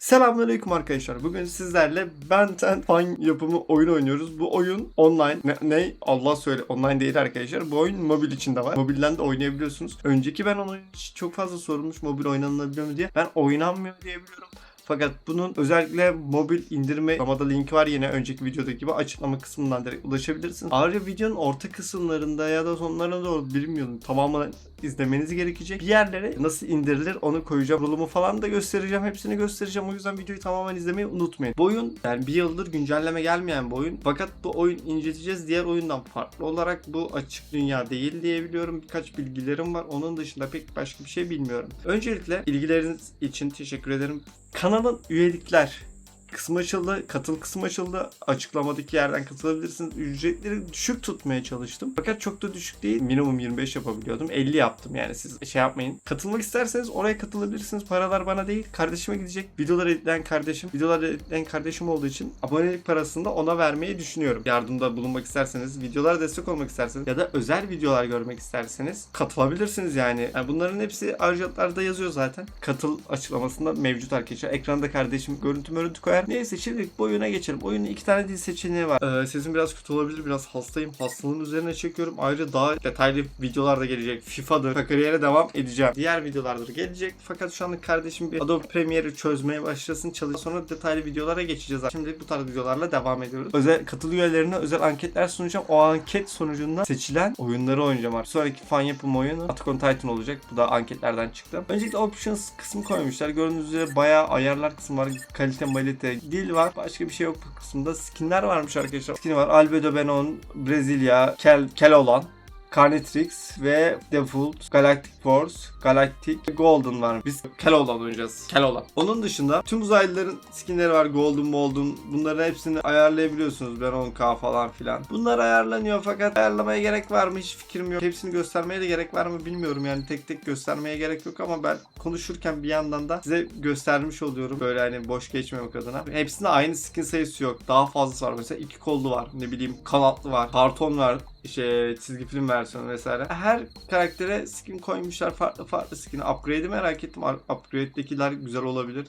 Selamünaleyküm arkadaşlar. Bugün sizlerle Ben 10 fan yapımı oyun oynuyoruz. Bu oyun online. Ne? ne? Allah söyle. Online değil arkadaşlar. Bu oyun mobil içinde var. Mobilden de oynayabiliyorsunuz. Önceki ben için çok fazla sorulmuş mobil oynanabiliyor mu diye. Ben oynanmıyor diye biliyorum. Fakat bunun özellikle mobil indirme Ramada linki var yine önceki videodaki gibi açıklama kısmından direkt ulaşabilirsiniz. Ayrıca videonun orta kısımlarında ya da sonlarına doğru bilmiyorum tamamen izlemeniz gerekecek. Bir yerlere nasıl indirilir onu koyacağım. Kurulumu falan da göstereceğim. Hepsini göstereceğim. O yüzden videoyu tamamen izlemeyi unutmayın. Bu oyun yani bir yıldır güncelleme gelmeyen bir oyun. Fakat bu oyun inceleyeceğiz. Diğer oyundan farklı olarak bu açık dünya değil diye biliyorum. Birkaç bilgilerim var. Onun dışında pek başka bir şey bilmiyorum. Öncelikle ilgileriniz için teşekkür ederim. Kanalın üyelikler kısmı açıldı. Katıl kısmı açıldı. Açıklamadaki yerden katılabilirsiniz. Ücretleri düşük tutmaya çalıştım. Fakat çok da düşük değil. Minimum 25 yapabiliyordum. 50 yaptım yani siz şey yapmayın. Katılmak isterseniz oraya katılabilirsiniz. Paralar bana değil. Kardeşime gidecek. Videoları editleyen kardeşim. Videoları editleyen kardeşim olduğu için abonelik parasını da ona vermeyi düşünüyorum. Yardımda bulunmak isterseniz, videolara destek olmak isterseniz ya da özel videolar görmek isterseniz katılabilirsiniz yani. yani bunların hepsi ayrıcalıklarda yazıyor zaten. Katıl açıklamasında mevcut arkadaşlar. Ekranda kardeşim görüntü mörüntü koyar. Neyse şimdilik bu oyuna geçelim. Oyunun iki tane dil seçeneği var. Ee, sesim biraz kötü olabilir. Biraz hastayım. Hastalığın üzerine çekiyorum. Ayrıca daha detaylı videolar da gelecek. FIFA'dır. Kariyere devam edeceğim. Diğer videolardır gelecek. Fakat şu anlık kardeşim bir Adobe Premiere'i çözmeye başlasın. Çalış. Sonra detaylı videolara geçeceğiz. Şimdilik bu tarz videolarla devam ediyoruz. Özel katıl üyelerine özel anketler sunacağım. O anket sonucunda seçilen oyunları oynayacağım artık. Sonraki fan yapım oyunu Attack on Titan olacak. Bu da anketlerden çıktı. Öncelikle options kısmı koymuşlar. Gördüğünüz üzere bayağı ayarlar kısmı var. Kalite malite dil var. Başka bir şey yok bu kısımda. Skinler varmış arkadaşlar. Skin var. Albedo Benon, Brezilya, Kel, Keloğlan. Carnitrix ve Default, Galactic Force, Galactic Golden var. Biz Keloğlan oynayacağız. Keloğlan. Onun dışında tüm uzaylıların skinleri var. Golden, Golden. Bunların hepsini ayarlayabiliyorsunuz. Ben 10k falan filan. Bunlar ayarlanıyor fakat ayarlamaya gerek var mı hiç fikrim yok. Hepsini göstermeye de gerek var mı bilmiyorum. Yani tek tek göstermeye gerek yok ama ben konuşurken bir yandan da size göstermiş oluyorum. Böyle hani boş geçmemek adına. Hepsinde aynı skin sayısı yok. Daha fazlası var. Mesela iki kollu var. Ne bileyim kanatlı var. Karton var şey çizgi film versiyonu vesaire. Her karaktere skin koymuşlar farklı farklı skin. Upgrade'i merak ettim. Upgrade'dekiler güzel olabilir.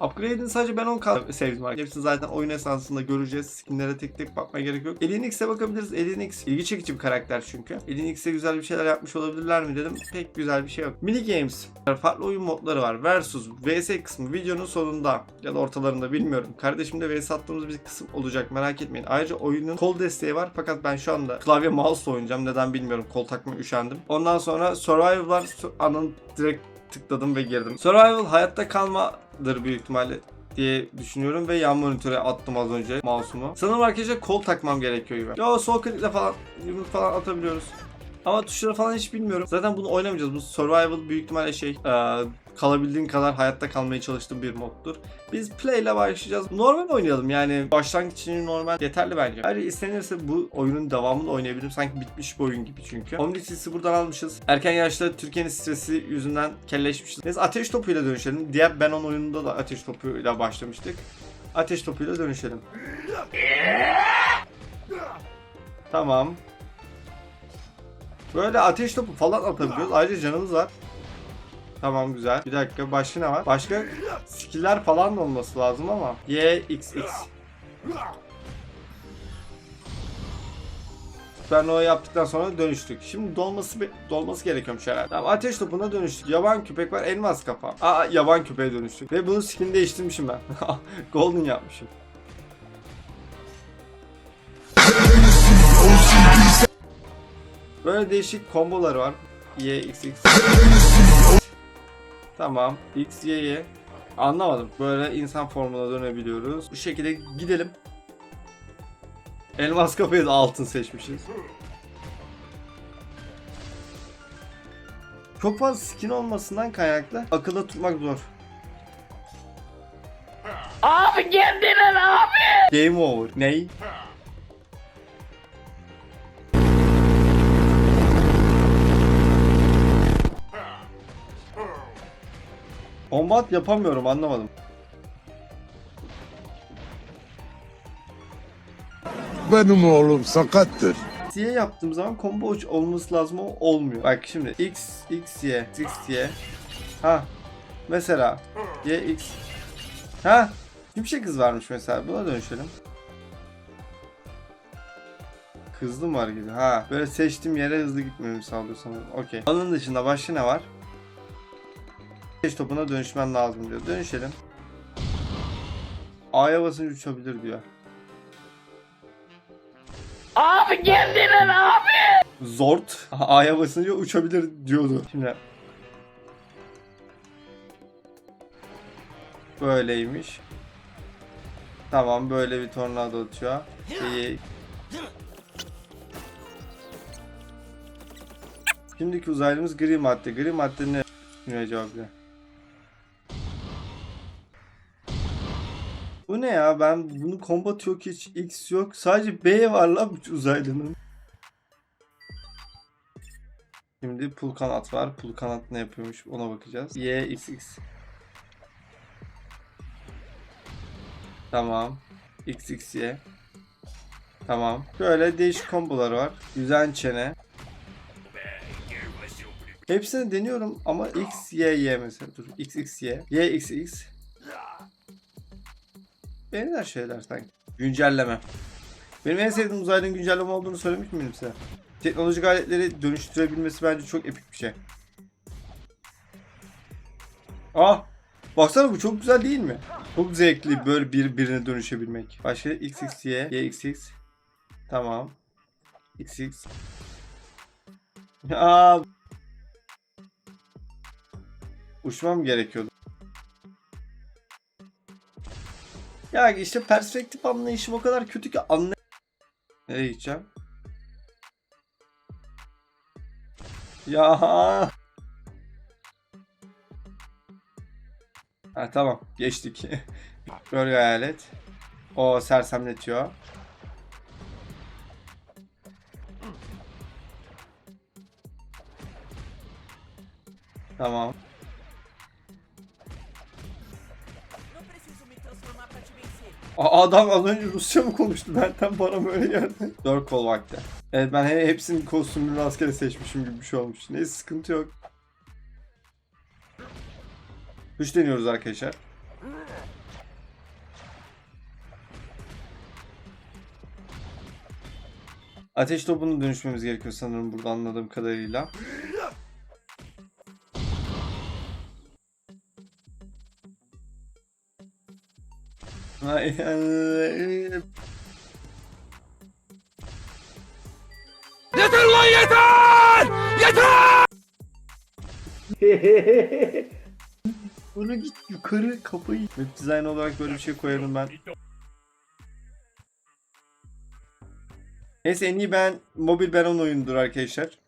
Upgrade'in sadece ben 10k sevdim arkadaşlar. Hepsini zaten oyun esasında göreceğiz. Skinlere tek tek bakmaya gerek yok. Elinix'e bakabiliriz. Elinix ilgi çekici bir karakter çünkü. Elinix'e güzel bir şeyler yapmış olabilirler mi dedim. Pek güzel bir şey yok. Mini games. Farklı oyun modları var. Versus VS kısmı videonun sonunda ya da ortalarında bilmiyorum. Kardeşimle VS attığımız bir kısım olacak. Merak etmeyin. Ayrıca oyunun kol desteği var. Fakat ben şu anda klavye mouse oynayacağım. Neden bilmiyorum. Kol takmaya üşendim. Ondan sonra survival var. Anın direkt tıkladım ve girdim. Survival hayatta kalmadır büyük ihtimalle diye düşünüyorum ve yan monitöre attım az önce mouse'umu. Sanırım arkadaşlar kol takmam gerekiyor gibi. Ya sol klikle falan yumruk falan atabiliyoruz. Ama tuşları falan hiç bilmiyorum. Zaten bunu oynamayacağız. Bu survival büyük ihtimalle şey e, kalabildiğin kadar hayatta kalmaya çalıştığım bir moddur. Biz play ile başlayacağız. Normal oynayalım yani başlangıç için normal yeterli bence. Ayrıca istenirse bu oyunun devamını oynayabilirim. Sanki bitmiş bir oyun gibi çünkü. Omnitrix'i buradan almışız. Erken yaşta Türkiye'nin stresi yüzünden kelleşmişiz. Neyse ateş topuyla dönüşelim. Diğer Ben 10 oyununda da ateş topuyla başlamıştık. Ateş topuyla dönüşelim. Tamam. Böyle ateş topu falan atabiliyoruz. Ayrıca canımız var. Tamam güzel. Bir dakika başka ne var? Başka skill'ler falan da olması lazım ama. Y, X, X. O yaptıktan sonra dönüştük. Şimdi dolması dolması gerekiyormuş herhalde. Tamam ateş topuna dönüştük. Yaban köpek var elmas kafa. Aa yaban köpeğe dönüştük. Ve bunun skin değiştirmişim ben. Golden yapmışım. Böyle değişik komboları var. Y, X, X. Tamam. X, Y, Y. Anlamadım. Böyle insan formuna dönebiliyoruz. Bu şekilde gidelim. Elmas kapıyı da altın seçmişiz. Çok fazla skin olmasından kaynaklı akılda tutmak zor. Abi kendine ne abi? Game over. Ney? Combat yapamıyorum anlamadım. Benim oğlum sakattır. Y yaptığım zaman combo uç olması lazım o olmuyor. Bak şimdi X, X, Y, X, Y. Ha. Mesela YX. Ha. Şimşek kız varmış mesela. Buna dönüşelim. Hızlı mı var gibi? Ha. Böyle seçtiğim yere hızlı gitmemi sağlıyor sanırım. Okey. Onun dışında başka ne var? Ateş topuna dönüşmen lazım diyor. Dönüşelim. A'ya basınca uçabilir diyor. Abi geldiler abi. Zort A'ya basınca uçabilir diyordu. Şimdi böyleymiş. Tamam böyle bir tornado atıyor. İyi. Şimdiki uzaylımız gri madde. Gri madde ne? Ne cevaplıyor. Ne ya? Ben bunu combat yok hiç. X yok. Sadece B var lan uzaylının. Şimdi pul kanat var. Pul kanat ne yapıyormuş ona bakacağız. Y, X, X. Tamam. X, X, Y. Tamam. Böyle değişik kombolar var. Yüzen çene. Hepsini deniyorum ama X, Y, Y mesela. Dur. X, X, Y. Y, X, X. Benzer şeyler sanki. Güncelleme. Benim en sevdiğim uzaylının güncelleme olduğunu söylemiş miydim size? Teknolojik aletleri dönüştürebilmesi bence çok epik bir şey. Ah! Baksana bu çok güzel değil mi? Çok zevkli böyle bir birine dönüşebilmek. Başka XXY, YXX. Tamam. XX. Aa! Uçmam gerekiyordu. Ya işte perspektif anlayışım o kadar kötü ki anlay... Nereye gideceğim? Ya. Ha tamam geçtik. Gölge hayalet. O sersemletiyor. Tamam. Adam az önce Rusça mı konuştu? Benden bana mı öyle geldi? Dört kol vakti. Evet ben he- hepsinin kostümünü rastgele seçmişim gibi bir şey olmuş. Neyse sıkıntı yok. Güç deniyoruz arkadaşlar. Ateş topunu dönüşmemiz gerekiyor sanırım burada anladığım kadarıyla. Ay, ay, Yeter lan yeter! Yeter! Bunu git yukarı kapıyı. Web design olarak böyle bir şey koyarım ben. Neyse en iyi ben mobil ben on oyundur arkadaşlar.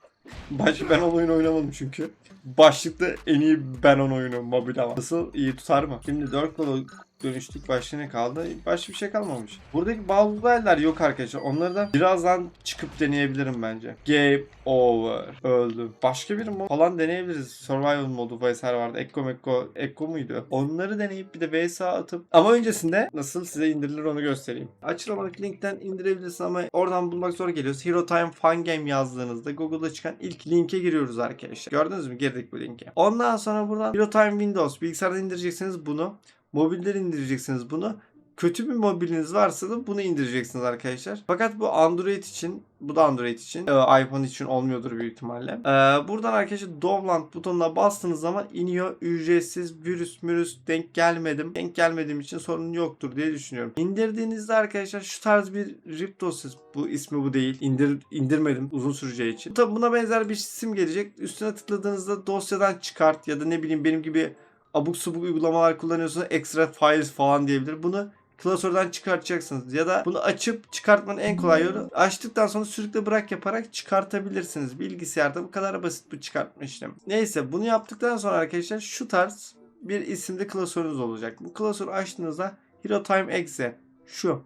Başka ben on oyun oynamadım çünkü. Başlıkta en iyi ben on oyunu mobil ama. Nasıl iyi tutar mı? Şimdi 4 kola dönüştük başka ne kaldı? Başka bir şey kalmamış. Buradaki bazı uzaylılar yok arkadaşlar. Onları da birazdan çıkıp deneyebilirim bence. Game over. Öldüm. Başka bir mod falan deneyebiliriz. Survival modu vesaire vardı. Ekko Mekko. Ekko muydu? Onları deneyip bir de VSA atıp ama öncesinde nasıl size indirilir onu göstereyim. Açıklamadaki linkten indirebilirsin ama oradan bulmak zor geliyor. Hero Time Fun Game yazdığınızda Google'da çıkan ilk linke giriyoruz arkadaşlar. Gördünüz mü? Girdik bu linke. Ondan sonra buradan Hero Time Windows bilgisayarda indireceksiniz bunu. Mobilden indireceksiniz bunu. Kötü bir mobiliniz varsa da bunu indireceksiniz arkadaşlar. Fakat bu Android için, bu da Android için, e, iPhone için olmuyordur büyük ihtimalle. E, buradan arkadaşlar Download butonuna bastığınız zaman iniyor. Ücretsiz virüs mürüs denk gelmedim. Denk gelmediğim için sorun yoktur diye düşünüyorum. İndirdiğinizde arkadaşlar şu tarz bir RIP dosyası. Bu ismi bu değil. İndir, indirmedim uzun süreceği için. Tabi buna benzer bir isim gelecek. Üstüne tıkladığınızda dosyadan çıkart ya da ne bileyim benim gibi abuk subuk uygulamalar kullanıyorsunuz. Extra files falan diyebilir. Bunu klasörden çıkartacaksınız. Ya da bunu açıp çıkartmanın en kolay yolu açtıktan sonra sürükle bırak yaparak çıkartabilirsiniz. Bilgisayarda bu kadar basit bu çıkartma işlemi. Neyse bunu yaptıktan sonra arkadaşlar şu tarz bir isimli klasörünüz olacak. Bu klasörü açtığınızda Hero Time Exe şu.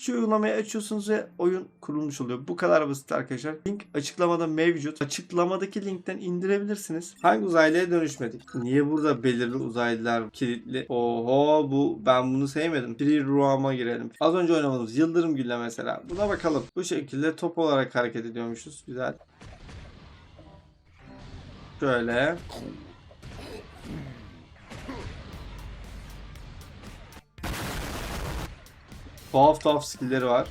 Şu uygulamayı açıyorsunuz ve oyun kurulmuş oluyor. Bu kadar basit arkadaşlar. Link açıklamada mevcut. Açıklamadaki linkten indirebilirsiniz. Hangi uzaylıya dönüşmedik? Niye burada belirli uzaylılar kilitli? Oho bu ben bunu sevmedim. Free Roam'a girelim. Az önce oynamadığımız Yıldırım Gülle mesela. Buna bakalım. Bu şekilde top olarak hareket ediyormuşuz. Güzel. Şöyle. Tuhaf tuhaf skill'leri var.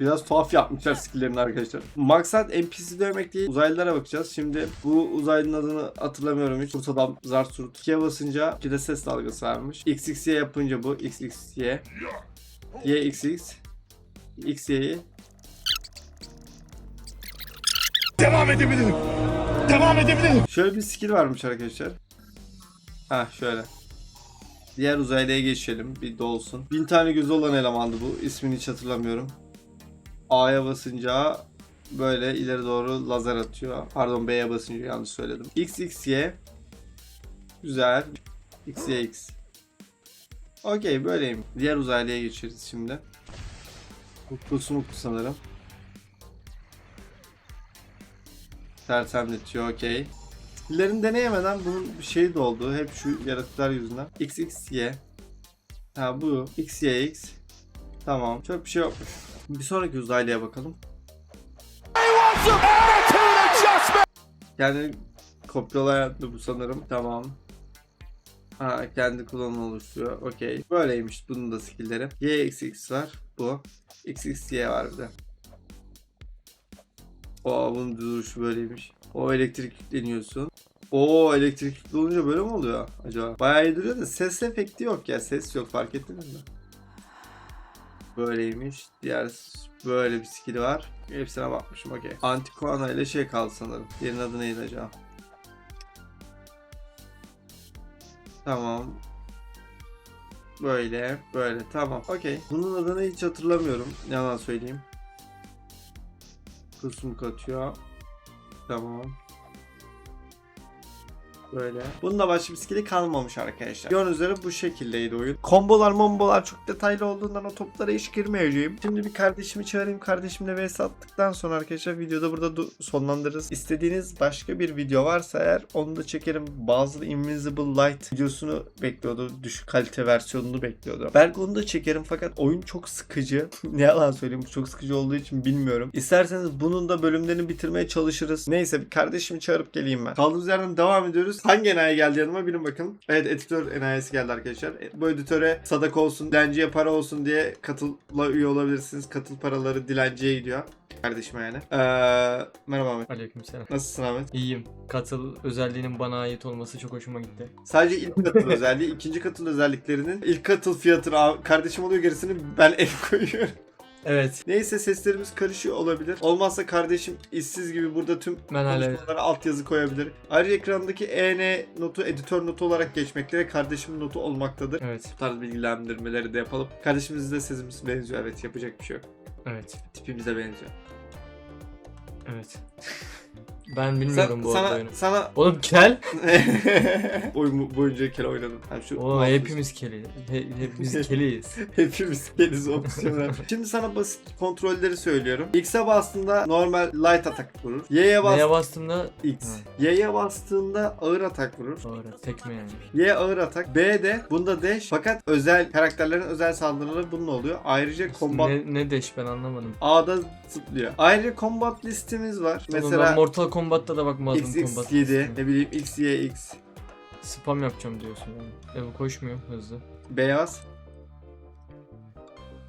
Biraz tuhaf yapmışlar skill'lerini arkadaşlar. Maksat NPC dövmek değil uzaylılara bakacağız. Şimdi bu uzaylının adını hatırlamıyorum hiç. Kurt adam Zarsurt. 2'ye basınca 2'de ses dalgası varmış. XXY yapınca bu XXY. YXX. XY'yi Devam edebilirim. Devam edebilirim. Şöyle bir skill varmış arkadaşlar. Ha şöyle. Diğer uzaylıya geçelim. Bir dolsun. Bin tane gözü olan elemandı bu. İsmini hiç hatırlamıyorum. A'ya basınca böyle ileri doğru lazer atıyor. Pardon B'ye basınca yanlış söyledim. XXY. Güzel. XYX. Okey böyleyim. Diğer uzaylıya geçeriz şimdi. Mutlusu mutlu sanırım. Sersemletiyor okey. Skill'lerini deneyemeden bunun bir şeyi de oldu. Hep şu yaratıklar yüzünden. XXY. Ha bu. XYX. Tamam. Çok bir şey yokmuş. Bir sonraki uzaylıya bakalım. Yani kopyalayan da bu sanırım. Tamam. Ha kendi kullanımı oluşturuyor. Okey. Böyleymiş bunun da skill'leri. YXX var. Bu. XXY var bir de. Aa bunun duruşu böyleymiş. O elektrik yükleniyorsun. Oo elektrik yüklü olunca böyle mi oluyor acaba? Bayağı iyi duruyor da ses efekti yok ya. Ses yok fark ettiniz mi? Böyleymiş. Diğer böyle bir skill var. Hepsine bakmışım okey. Antikuana ile şey kaldı sanırım. Diğerinin adı neydi acaba? Tamam. Böyle, böyle. Tamam. Okey. Bunun adını hiç hatırlamıyorum. Yalan söyleyeyim. Kusum katıyor. Tamam. Böyle. Bunun da başka bir skill'i kalmamış arkadaşlar. Gördüğünüz üzere bu şekildeydi oyun. Kombolar mombolar çok detaylı olduğundan o toplara hiç girmeyeceğim. Şimdi bir kardeşimi çağırayım. Kardeşimle vs attıktan sonra arkadaşlar videoda burada sonlandırırız. İstediğiniz başka bir video varsa eğer onu da çekerim. Bazı Invisible Light videosunu bekliyordu. Düşük kalite versiyonunu bekliyordu. Belki onu da çekerim fakat oyun çok sıkıcı. ne yalan söyleyeyim çok sıkıcı olduğu için bilmiyorum. İsterseniz bunun da bölümlerini bitirmeye çalışırız. Neyse bir kardeşimi çağırıp geleyim ben. Kaldığımız yerden devam ediyoruz. Hangi enayi geldi yanıma bilin bakalım. Evet editör enayisi geldi arkadaşlar. E, Bu editöre sadak olsun, dilenciye para olsun diye katılla üye olabilirsiniz. Katıl paraları dilenciye gidiyor. Kardeşime yani. Ee, merhaba Ahmet. Aleykümselam. Nasılsın Ahmet? İyiyim. Katıl özelliğinin bana ait olması çok hoşuma gitti. Sadece ilk katıl özelliği, ikinci katıl özelliklerinin ilk katıl fiyatını al- kardeşim oluyor gerisini ben el koyuyorum. Evet. Neyse seslerimiz karışıyor olabilir. Olmazsa kardeşim işsiz gibi burada tüm Ben hala konuşmalara altyazı koyabilir. Ayrıca ekrandaki EN notu editör notu olarak geçmekte ve kardeşimin notu olmaktadır. Evet. Bu tarz bilgilendirmeleri de yapalım. Kardeşimizin de sesimiz benziyor. Evet yapacak bir şey yok. Evet. Tipimize benziyor. Evet. Ben bilmiyorum bu arada sana, oyunu. sana Oğlum kel. oyun boyunca kere oynadım. Yani şu Oğlum hepimiz keli. He- hepimiz keliyiz. Hepimiz kediz opsiyonel. Şimdi sana basit kontrolleri söylüyorum. X'e bastığında normal light atak vurur. Y'ye bas Neye bastığımda X. Y'ye bastığında ağır atak vurur. Doğru. Tekme yani. Y ağır atak. B de bunda dash. Fakat özel karakterlerin özel saldırıları bununla oluyor. Ayrıca combat Ne, ne deş ben anlamadım. A'da zıplıyor. Ayrıca combat listemiz var. Oğlum ben Mesela Mortal Kombat'ta da bakmadım Kombat. XX7 listesine. ne bileyim XYX. Spam yapacağım diyorsun yani. E bu koşmuyor hızlı. Beyaz.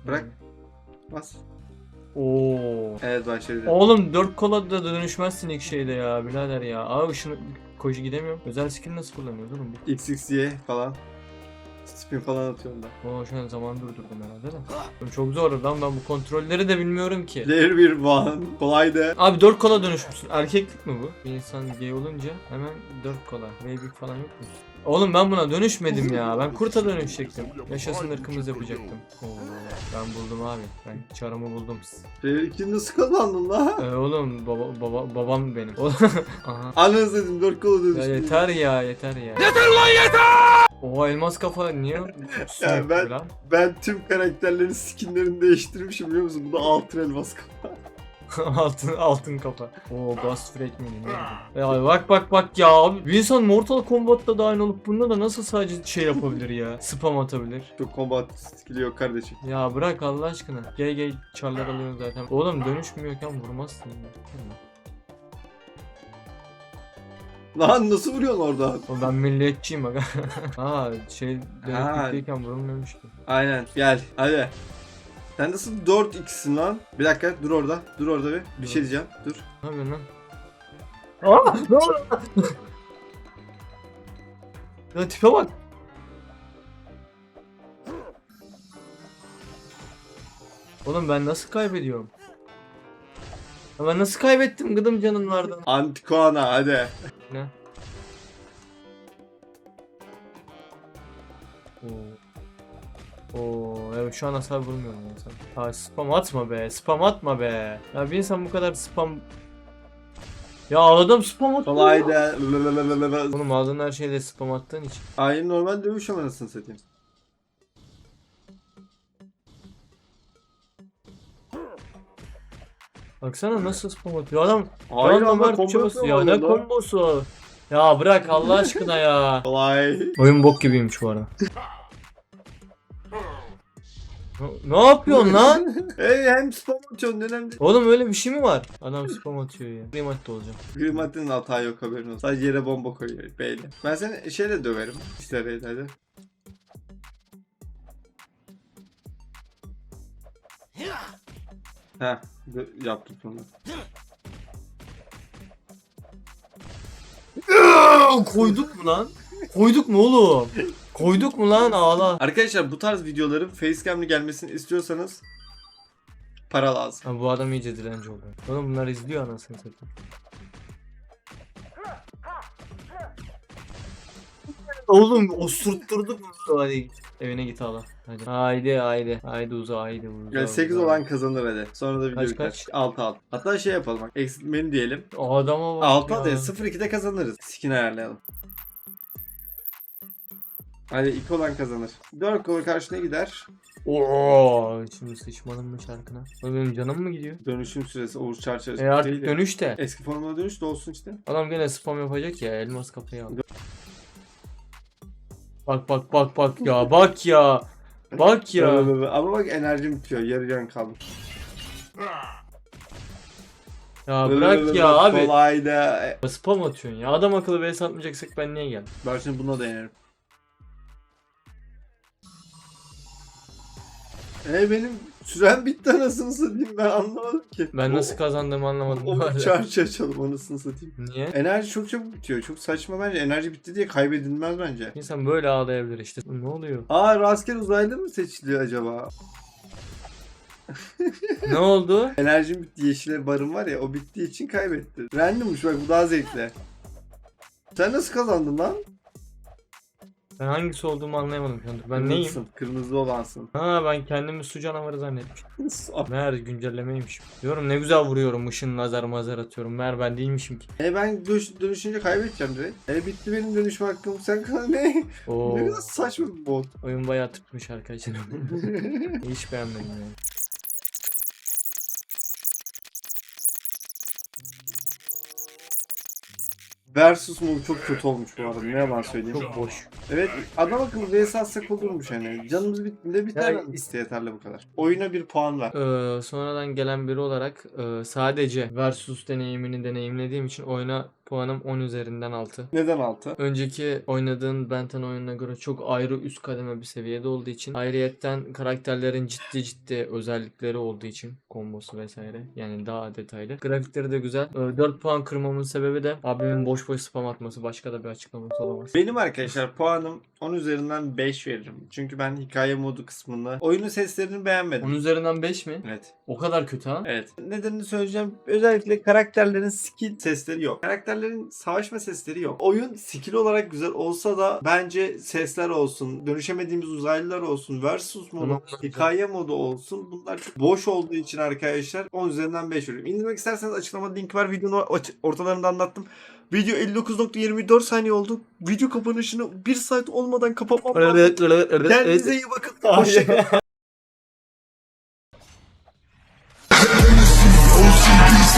Bırak. Bas. Oo. Evet başladı. Oğlum 4 kola da dönüşmezsin ilk şeyde ya birader ya. Aa ışını koşu gidemiyorum. Özel skill nasıl kullanıyoruz oğlum? XXY falan. Spin falan atıyorum da. Oo şu an zaman durdurdum herhalde de. Oğlum Çok zor lan ben bu kontrolleri de bilmiyorum ki. Player 1 one. Kolaydı. Abi 4 kola dönüşmüşsün. Erkeklik mi bu? Bir insan gay olunca hemen 4 kola. Baby falan yok mu? Oğlum ben buna dönüşmedim ya. Ben kurta dönüşecektim. Yaşasın ırkımız yapacaktım. Oo, ben buldum abi. Ben çarımı buldum. Player 2'yi nasıl kazandın la? Ee, oğlum baba, baba, babam benim. Aha. Dedim 4 kola Ya dönüştüm. yeter ya yeter ya. Yeter ulan yeter! Oha elmas kafa niye ben- lan? Ben tüm karakterlerin skinlerini değiştirmişim biliyor musun? Bu da altın elmas kafa. altın altın kafa. Oo Ghost ne? Ya bak bak bak ya abi. Bir insan Mortal Kombat'ta dahil olup bunda da nasıl sadece şey yapabilir ya? Spam atabilir. Çok combat skill'i yok kardeşim. Ya bırak Allah aşkına. Gay gay çarlar alıyorsun zaten. Oğlum dönüşmüyorken vurmazsın ya. Lan nasıl vuruyorsun oradan? Oğlum ben milliyetçiyim bak. Aa şey Ha. dönüklüyken vurulmuyormuş ki. Aynen gel hadi. Sen nasıl 4x'sin lan? Bir dakika dur orada. Dur orada bir. Bir şey diyeceğim. Dur. Ne yapıyorsun lan? Aa ne oluyor? ya tipe bak. Oğlum ben nasıl kaybediyorum? Ya ben nasıl kaybettim gıdım canım vardı. Antikoana hadi. Ne? Oo. Oo, evet şu an hasar vurmuyorum ya sen. Ha spam atma be, spam atma be. Ya bir insan bu kadar spam... Ya adam spam atıyor. Kolaydı. Oğlum aldığın her şeyde spam attığın için. Aynı normal dövüş anasını satayım. Baksana nasıl spam atıyor adam. Hayır ama yapıyor Ya ne kombosu? Ya bırak Allah aşkına ya. Kolay. Oyun bok gibiymiş bu arada. Ne- yapıyorsun lan? Hey hem spam atıyorsun önemli. Oğlum öyle bir şey mi var? Adam spam atıyor ya. Remat'ta olacağım. Grimat'ın hata yok haberin olsun. Sadece yere bomba koyuyor beyle. Ben seni şeyle döverim. İşte hadi. Heh, yaptım sonra. Koyduk mu lan? Koyduk mu oğlum? Koyduk mu lan ağla? Arkadaşlar bu tarz videoların facecam'li gelmesini istiyorsanız para lazım. Ha, bu adam iyice dilenci oldu. Oğlum bunlar izliyor anasını satayım. Oğlum osurtturduk mu? Hadi. Evine git ağla. Hadi. Haydi haydi. Haydi uza haydi uza. Yani 8 uza. olan kazanır hadi. Sonra da video Kaç, kaç? 6 6. Hatta şey yapalım bak. Eksiltmeni diyelim. O adama bak 6 ya. 6 0 2'de kazanırız. Skin ayarlayalım. Hadi 2 olan kazanır. 4 kola karşına gider. Oo, şimdi sıçmadım mı şarkına? Oğlum benim canım mı gidiyor? Dönüşüm süresi Oğuz Çarçar. E artık dönüş de. Eski formuna dönüş de olsun işte. Adam gene spam yapacak ya elmas kafayı aldı. Bak bak bak bak ya bak ya. Bak ya. Ama bak enerjim bitiyor. Yarı can kaldı. Ya bırak ya abi. Kolaydı. Spam atıyorsun ya. Adam akıllı vs atmayacaksak ben niye geldim? Ben şimdi buna da yenerim. E benim sürem bitti anasını satayım ben anlamadım ki. Ben nasıl kazandığımı anlamadım. O, o çarşı açalım anasını satayım. Niye? Enerji çok çabuk bitiyor. Çok saçma bence. Enerji bitti diye kaybedilmez bence. İnsan böyle ağlayabilir işte. Ne oluyor? Aa rastgele uzaylı mı seçiliyor acaba? ne oldu? Enerjim bitti. Yeşile barım var ya o bittiği için kaybetti. Randommuş bak bu daha zevkli. Sen nasıl kazandın lan? Ben hangisi olduğumu anlayamadım şu anda. Ben neyim? Kırmızısın, Kırmızı olansın. Ha ben kendimi su canavarı zannetmiştim. Meğer güncellemeymiş. Diyorum ne güzel vuruyorum ışın lazer mazar atıyorum. Meğer ben değilmişim ki. e ben dönüş, dönüşünce kaybedeceğim direkt. E bitti benim dönüşme hakkım. Sen kal ne? Oo. Ne kadar saçma bir bot. Oyun bayağı tıkmış arkadaşlar. Hiç beğenmedim yani. Versus modu çok kötü olmuş bu arada. Ne yalan söyleyeyim. Çok boş. Evet adam akıllı vs atsak olurmuş hani. Canımız bittiğinde biter. Ya, işte yeterli bu kadar. Oyuna bir puan ver. Ee, sonradan gelen biri olarak e, sadece Versus deneyimini deneyimlediğim için oyuna puanım 10 üzerinden 6. Neden altı? Önceki oynadığın Benten oyununa göre çok ayrı üst kademe bir seviyede olduğu için ayrıyetten karakterlerin ciddi ciddi özellikleri olduğu için kombosu vesaire yani daha detaylı. Grafikleri de güzel. Ee, 4 puan kırmamın sebebi de abimin boş boş spam atması başka da bir açıklaması olamaz. Benim arkadaşlar puanım 10 üzerinden 5 veririm. Çünkü ben hikaye modu kısmını, oyunun seslerini beğenmedim. 10 üzerinden 5 mi? Evet. O kadar kötü ha? Evet. Nedenini söyleyeceğim. Özellikle karakterlerin skill sesleri yok karakterlerin savaşma sesleri yok. Oyun skill olarak güzel olsa da bence sesler olsun, dönüşemediğimiz uzaylılar olsun, versus modu, hikaye modu olsun. Bunlar çok boş olduğu için arkadaşlar 10 üzerinden 5 veriyorum. İndirmek isterseniz açıklamada link var. Videonun ortalarında anlattım. Video 59.24 saniye oldu. Video kapanışını 1 saat olmadan kapatmam lazım. Kendinize iyi bakın. Hoşçakalın.